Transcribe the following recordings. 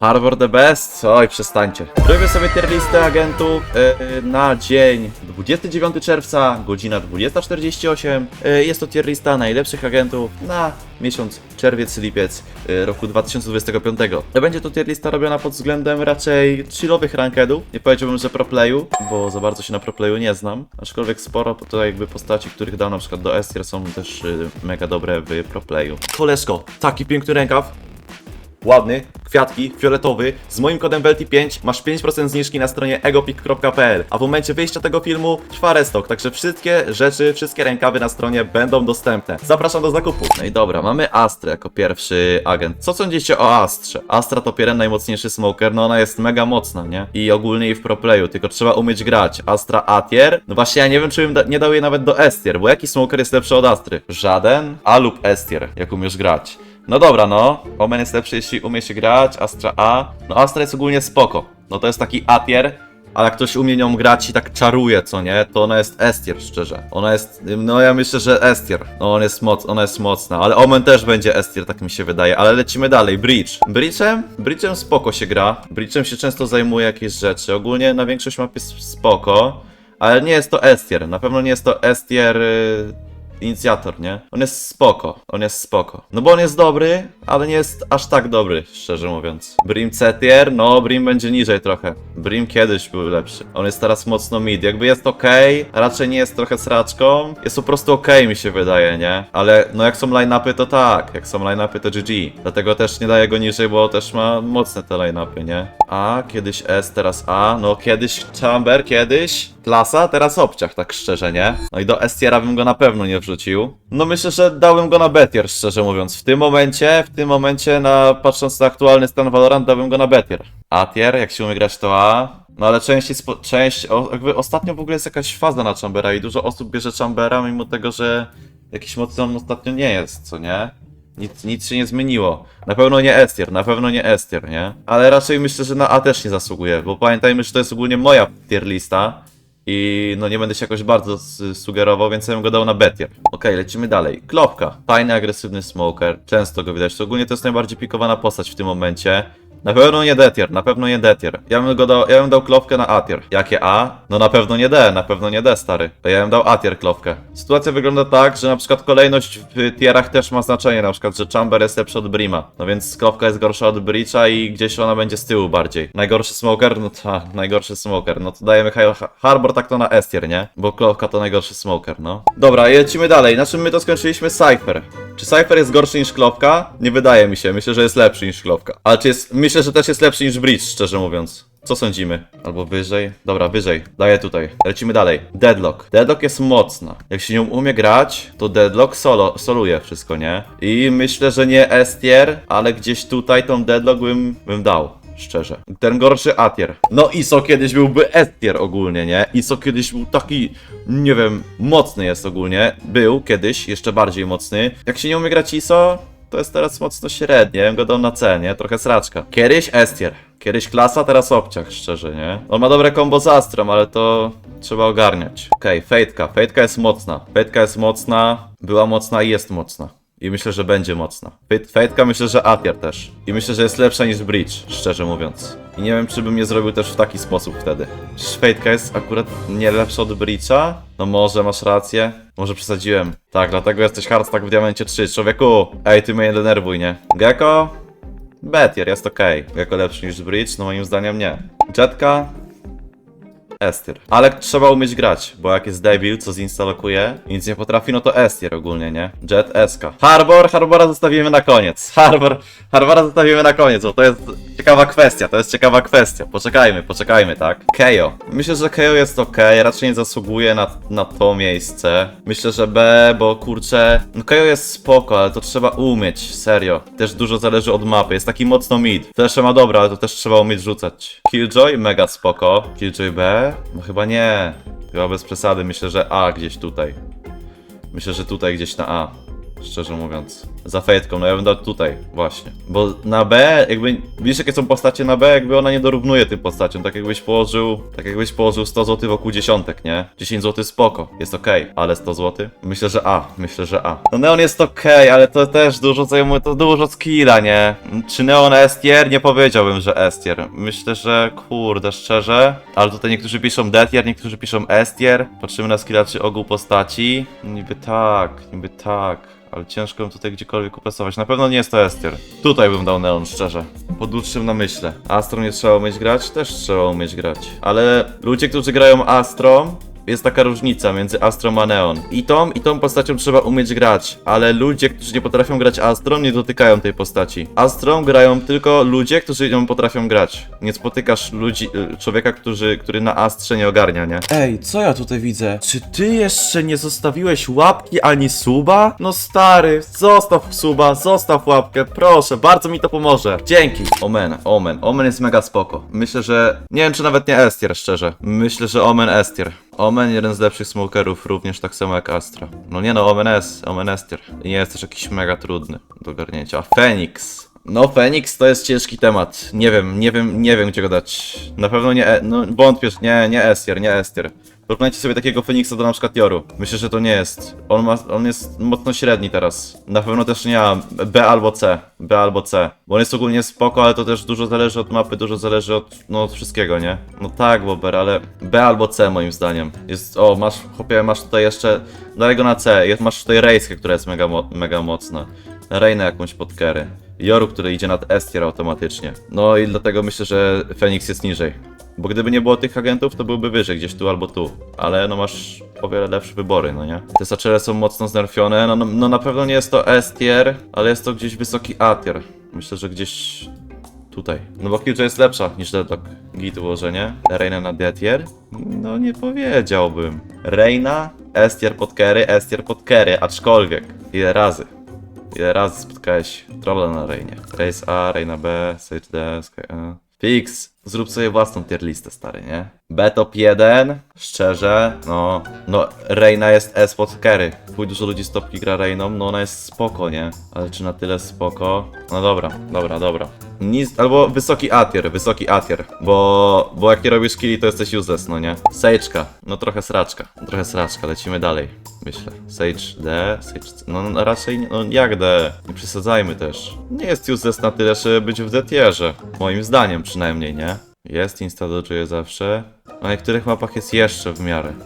Harbor the best? Oj, przestańcie. Robię sobie tier listę agentów e, na dzień 29 czerwca, godzina 20.48. E, jest to tier lista najlepszych agentów na miesiąc czerwiec, lipiec e, roku 2025. Będzie to tier lista robiona pod względem raczej chillowych rankedów. Nie powiedziałbym, że pro playu, bo za bardzo się na pro playu nie znam. Aczkolwiek sporo to jakby postaci, których dam na przykład do S tier są też e, mega dobre w pro playu. Koleżko, taki piękny rękaw. Ładny, kwiatki, fioletowy. Z moim kodem WELTI5 masz 5% zniżki na stronie egopik.pl, a w momencie wyjścia tego filmu trwa restock, także wszystkie rzeczy, wszystkie rękawy na stronie będą dostępne. Zapraszam do zakupu. No i dobra, mamy Astrę jako pierwszy agent. Co sądzicie o Astrze? Astra to Pieren najmocniejszy smoker, no ona jest mega mocna, nie? I ogólnie jej w proplayu, tylko trzeba umieć grać. Astra A-tier? No właśnie ja nie wiem, czy bym da nie dał jej nawet do S-tier, bo jaki smoker jest lepszy od Astry? Żaden? A lub S-tier, jak umiesz grać. No dobra, no. Omen jest lepszy, jeśli umie się grać. Astra A. No Astra jest ogólnie spoko. No to jest taki A tier, ale jak ktoś umie nią grać i tak czaruje, co nie, to ona jest S tier, szczerze. Ona jest, no ja myślę, że S tier. No on jest moc, ona jest mocna, ale Omen też będzie S tier, tak mi się wydaje. Ale lecimy dalej. Bridge. Bridge'em? Bridge'em spoko się gra. Bridge'em się często zajmuje jakieś rzeczy. Ogólnie na większość map jest spoko. Ale nie jest to S tier. Na pewno nie jest to S tier. y, inicjator, nie? On jest spoko, on jest spoko. No bo on jest dobry, ale nie jest aż tak dobry, szczerze mówiąc. Brim C-tier, no Brim będzie niżej trochę. Brim kiedyś był lepszy. On jest teraz mocno mid. Jakby jest ok, raczej nie jest trochę sraczką. Jest po prostu ok, mi się wydaje, nie? Ale no jak są line-upy, to tak. Jak są line-upy, to GG. Dlatego też nie daję go niżej, bo też ma mocne te line-upy, nie? A, kiedyś S, teraz A. No kiedyś Chamber, kiedyś klasa, teraz obciach, tak szczerze, nie? No i do S-tiera bym go na pewno nie wrzucił. No myślę, że dałbym go na B-tier, szczerze mówiąc. W tym momencie, w tym momencie, na, patrząc na aktualny stan Valorant, dałbym go na B-tier. A-tier, jak się umie grać to A. No ale część, jest, po- część, o, jakby ostatnio w ogóle jest jakaś faza na Chambera i dużo osób bierze Chambera, mimo tego, że jakiś mocny on ostatnio nie jest, co nie? Nic, nic się nie zmieniło. Na pewno nie Estier, na pewno nie Estier, nie? Ale raczej myślę, że na A też nie zasługuje, bo pamiętajmy, że to jest ogólnie moja tier lista i no nie będę się jakoś bardzo sugerował, więc ja bym go dał na B tier. Okej, lecimy dalej. Klopka. Fajny, agresywny smoker. Często go widać. Ogólnie to jest najbardziej pikowana postać w tym momencie. Na pewno nie D tier, na pewno nie D tier. Ja bym go dał, ja bym dał klopkę na A tier. Jakie A? No na pewno nie D, na pewno nie D, stary. To ja bym dał A tier klopkę. Sytuacja wygląda tak, że na przykład kolejność w tierach też ma znaczenie, na przykład, że Chamber jest lepszy od Brima. No więc klopka jest gorsza od Breacha i gdzieś ona będzie z tyłu bardziej. Najgorszy smoker? No tak, najgorszy smoker. No to dajemy Hi- Harbor tak to na S tier, nie? Bo klopka to najgorszy smoker, no. Dobra, lecimy dalej. Na czym my to skończyliśmy? Cypher. Czy Cypher jest gorszy niż Klopka? Nie wydaje mi się. Myślę, że jest lepszy niż Klopka. Ale czy jest... Myślę, że też jest lepszy niż Bridge, szczerze mówiąc. Co sądzimy? Albo wyżej? Dobra, wyżej. Daję tutaj. Lecimy dalej. Deadlock. Deadlock jest mocna. Jak się nią umie grać, to Deadlock solo, soluje wszystko, nie? I myślę, że nie S tier, ale gdzieś tutaj tą Deadlock bym, bym dał. Szczerze. Ten gorszy A-tier. No ISO kiedyś byłby S-tier ogólnie, nie? ISO kiedyś był taki, nie wiem, mocny jest ogólnie. Był kiedyś, jeszcze bardziej mocny. Jak się nie umie grać ISO, to jest teraz mocno średnie. Ja go dał na C, nie? Trochę sraczka. Kiedyś S-tier. Kiedyś klasa, teraz obciach, szczerze, nie? On ma dobre combo z Astrą, ale to trzeba ogarniać. Okej, Fejtka. Fejtka jest mocna. Fejtka jest mocna, była mocna i jest mocna. I myślę, że będzie mocna. Fate'ka myślę, że Atier też. I myślę, że jest lepsza niż Bridge, szczerze mówiąc. I nie wiem, czy bym nie zrobił też w taki sposób wtedy. Fate'ka jest akurat nie lepsza od Breacha? No może, masz rację. Może przesadziłem. Tak, dlatego jesteś hardstack w Diamencie 3. Człowieku, ej, ty mnie nie denerwuj, nie? Gecko? Betier, jest okej. Gecko lepszy niż Bridge? No moim zdaniem nie. Jetka? Estier. Ale trzeba umieć grać, bo jak jest debil, co zinstalokuje i nic nie potrafi, no to Estier ogólnie, nie? Jet SK. Harbor, Harbora zostawimy na koniec. Harbor, Harbora zostawimy na koniec, bo to jest ciekawa kwestia, to jest ciekawa kwestia. Poczekajmy, poczekajmy, tak? Kejo. Myślę, że Kejo jest ok, raczej nie zasługuje na, na to miejsce. Myślę, że B, bo kurczę, no Kejo jest spoko, ale to trzeba umieć, serio. Też dużo zależy od mapy, jest taki mocno mid. Flesze ma dobra, ale to też trzeba umieć rzucać. Killjoy, mega spoko. Killjoy B? No chyba nie. Chyba bez przesady, myślę, że A gdzieś tutaj. Myślę, że tutaj gdzieś na A. szczerze mówiąc. Za fejtką, no ja bym dał tutaj, właśnie. Bo na B, jakby, widzisz jakie są postacie na B, jakby ona nie dorównuje tym postaciom, tak jakbyś położył, tak jakbyś położył 100 zł wokół dziesiątek, nie? 10 zł spoko, jest okej, ale 100 zł? Myślę, że A, myślę, że A. No Neon jest okej, ale to też dużo zajmuje, to dużo skilla, nie? Czy Neon S tier? Nie powiedziałbym, że S tier. Myślę, że kurde, szczerze, ale tutaj niektórzy piszą D tier, niektórzy piszą S tier. Patrzymy na skilla czy ogół postaci. Niby tak, niby tak. Ale ciężko ją tutaj gdziekolwiek uplasować. Na pewno nie jest to Estier. Tutaj bym dał Neon, szczerze. Po dłuższym namyśle. Astro nie trzeba umieć grać? Też trzeba umieć grać. Ale ludzie, którzy grają Astro, jest taka różnica między Astrom a Neon. I tą, i tą postacią trzeba umieć grać, ale ludzie, którzy nie potrafią grać Astrom, nie dotykają tej postaci. Astrom grają tylko ludzie, którzy ją potrafią grać. Nie spotykasz ludzi, y, człowieka, który, który na Astrze nie ogarnia, nie? Ej, co ja tutaj widzę? Czy ty jeszcze nie zostawiłeś łapki ani suba? No stary, zostaw suba, zostaw łapkę, proszę, bardzo mi to pomoże. Dzięki. Omen, Omen, Omen jest mega spoko. Myślę, że, nie wiem czy nawet nie Estier, szczerze. Myślę, że Omen Estier. Omen jeden z lepszych smokerów, również tak samo jak Astra. No nie no, Omen S, Omen Estier. Nie jest też jakiś mega trudny do ogarnięcia. A Phoenix. No, Phoenix to jest ciężki temat. Nie wiem, nie wiem, nie wiem gdzie go dać. Na pewno nie, e- no wątpię, nie, nie Estier, nie Estier. Porównajcie sobie takiego Feniksa do na przykład Joru. Myślę, że to nie jest. On, ma, on jest mocno średni teraz. Na pewno też nie ma B albo C. B albo C. Bo on jest ogólnie spoko, ale to też dużo zależy od mapy, dużo zależy od, no, od wszystkiego, nie? No tak, Bober, ale B albo C moim zdaniem. Jest, o, masz, chłopie, masz tutaj jeszcze, dalej go na C. Jest, masz tutaj Rejskę, która jest mega, mo mega mocna. Rejnę jakąś pod carry. Joru, który idzie nad Estier automatycznie. No i dlatego myślę, że Fenix jest niżej. Bo gdyby nie było tych agentów, to byłby wyżej, gdzieś tu albo tu. Ale no masz o wiele lepsze wybory, no nie? Te saczele są mocno znerfione, no, no, no na pewno nie jest to S tier, ale jest to gdzieś wysoki A tier. Myślę, że gdzieś tutaj. No bo Killjoy jest lepsza niż Deadlock. Git ułożenie. Reina na D tier? No nie powiedziałbym. Reina, S tier pod carry, S tier pod carry, aczkolwiek. Ile razy? Ile razy spotkałeś trolla na Reinie? Race A, Reina B, Sage D, Sky A. Fix, zrób sobie własną tier listę, stary, nie? B top 1, szczerze, no, no, Reina jest S pod carry. Dużo ludzi z topki gra Reiną, no ona jest spoko, nie? Ale czy na tyle spoko? No dobra, dobra, dobra. Nic, albo wysoki atier, wysoki atier, bo, bo jak nie robisz killi, to jesteś useless, no nie? Sage'ka, no trochę sraczka, trochę sraczka, lecimy dalej, myślę. Sage D, Sage C, no, no raczej, no jak D, nie przesadzajmy też. Nie jest useless na tyle, żeby być w D tierze, moim zdaniem przynajmniej, nie? Jest, insta dodżuje zawsze, na niektórych mapach jest jeszcze w miarę.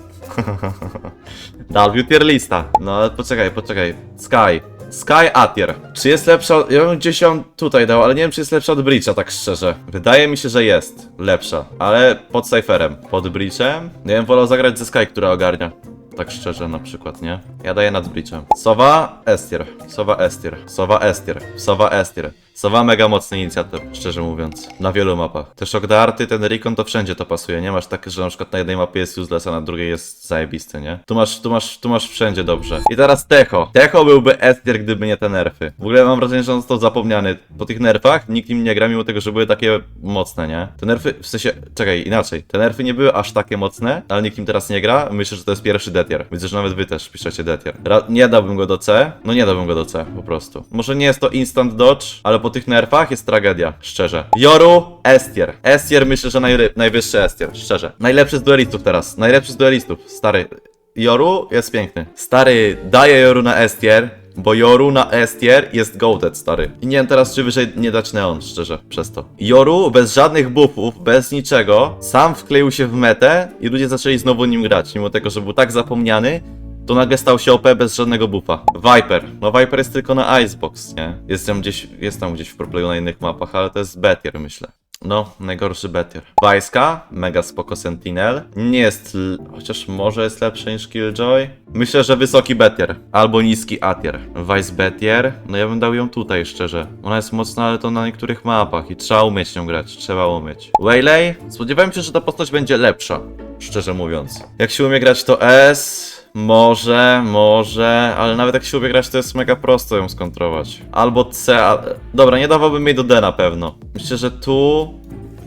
W tier lista. No ale poczekaj, poczekaj. Sky. Sky Atier. Czy jest lepsza? Ja bym gdzieś ją tutaj dał, ale nie wiem, czy jest lepsza od Breacha, tak szczerze. Wydaje mi się, że jest lepsza, ale pod Cypherem. Pod Breachem? Nie wiem, wolał zagrać ze Sky, która ogarnia. Tak szczerze na przykład, nie? Ja daję nad Breachem. Sowa Estier. Sowa Estier. Sowa Estier. Sowa Estier. Sowa mega mocny inicjatyw, szczerze mówiąc. Na wielu mapach. Te shock darty, ten recon to wszędzie to pasuje, nie? Masz takie, że na przykład na jednej mapie jest useless, a na drugiej jest zajebisty, nie? Tu masz, tu masz, tu masz wszędzie dobrze. I teraz Techo. Techo byłby Estier, gdyby nie te nerfy. W ogóle mam wrażenie, że on został zapomniany. Po tych nerfach nikt im nie gra, mimo tego, że były takie mocne, nie? Te nerfy, w sensie, czekaj, inaczej. Te nerfy nie były aż takie mocne, ale nikt im teraz nie gra. Myślę, że to jest pierwszy detier. Widzę, że nawet wy też piszecie detier. Ra nie dałbym go do C. No nie dałbym go do C, po prostu. Może nie jest to instant dodge, ale po tych nerfach jest tragedia, szczerze. Joru, Estier. Estier myślę, że najry- najwyższy Estier, szczerze. Najlepszy z duelistów teraz. Najlepszy z duelistów, stary. Joru jest piękny. Stary, daję Joru na Estier, bo Joru na Estier jest goated, stary. I nie wiem teraz, czy wyżej nie dać Neon, szczerze, przez to. Joru bez żadnych buffów, bez niczego, sam wkleił się w metę i ludzie zaczęli znowu nim grać, mimo tego, że był tak zapomniany, to nagle stał się OP bez żadnego buffa. Viper. No Viper jest tylko na Icebox, nie? Jest tam gdzieś, jest tam gdzieś w proplayu na innych mapach, ale to jest betier, myślę. No, najgorszy betier. Wajska, mega spoko Sentinel. Nie jest, chociaż może jest lepszy niż Killjoy. Myślę, że wysoki betier. Albo niski atier. Vice betier, no ja bym dał ją tutaj, szczerze. Ona jest mocna, ale to na niektórych mapach i trzeba umieć nią grać, trzeba umieć. Waylay, spodziewałem się, że ta postać będzie lepsza, szczerze mówiąc. Jak się umie grać to S, może, może, ale nawet jak się umie grać, to jest mega prosto ją skontrować. Albo C, a... dobra, nie dawałbym jej do D na pewno. Myślę, że tu,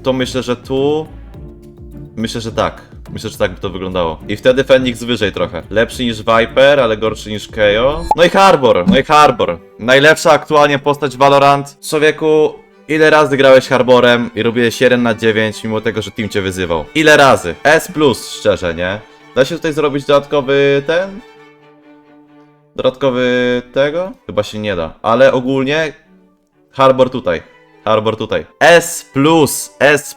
to myślę, że tu, myślę, że tak. Myślę, że tak by to wyglądało. I wtedy Fenix wyżej trochę. Lepszy niż Viper, ale gorszy niż Keo. No i Harbor, no i Harbor. Najlepsza aktualnie postać Valorant. Człowieku, ile razy grałeś Harborem i robiłeś 1 na 9, mimo tego, że team cię wyzywał? Ile razy? S+, szczerze, nie? Da się tutaj zrobić dodatkowy ten? Dodatkowy tego? Chyba się nie da. Ale ogólnie Harbor tutaj. Harbor tutaj. S+, S+.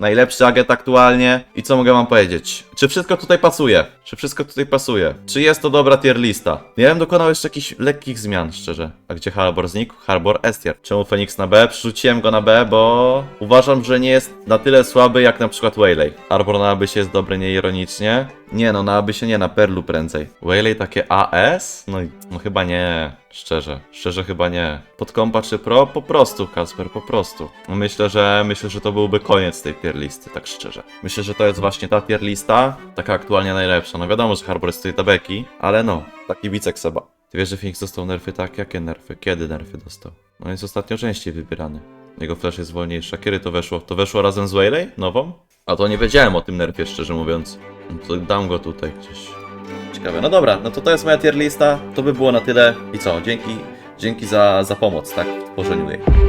Najlepszy agent aktualnie. I co mogę wam powiedzieć? Czy wszystko tutaj pasuje? Czy wszystko tutaj pasuje? Czy jest to dobra tier lista? Ja bym dokonał jeszcze jakichś lekkich zmian, szczerze. A gdzie Harbor znikł? Harbor S tier. Czemu Phoenix na B? Przerzuciłem go na B, bo uważam, że nie jest na tyle słaby jak na przykład Waylay. Harbor na Abysie jest dobry nieironicznie. Nie no, na Abysie nie, na Perlu prędzej. Waylay takie AS? No, no chyba nie. Szczerze, szczerze chyba nie. Pod kompa czy pro? Po prostu, Kasper, po prostu. Myślę, że myślę, że to byłby koniec tej tier listy, tak szczerze. Myślę, że to jest właśnie ta tier lista, taka aktualnie najlepsza. No wiadomo, że Harbor tutaj tabeki, ale no, taki bicek Seba. Ty wiesz, że Phoenix dostał nerfy tak? Jakie nerfy? Kiedy nerfy dostał? No jest ostatnio częściej wybierany. Jego flash jest wolniejsza. Kiedy to weszło? To weszło razem z Waylay? Nową? A to nie wiedziałem o tym nerfie, szczerze mówiąc. No to dam go tutaj gdzieś. Ciekawe. No dobra, no to to jest moja tier lista. To by było na tyle. I co? Dzięki, dzięki za, za pomoc, tak? W tworzeniu jej.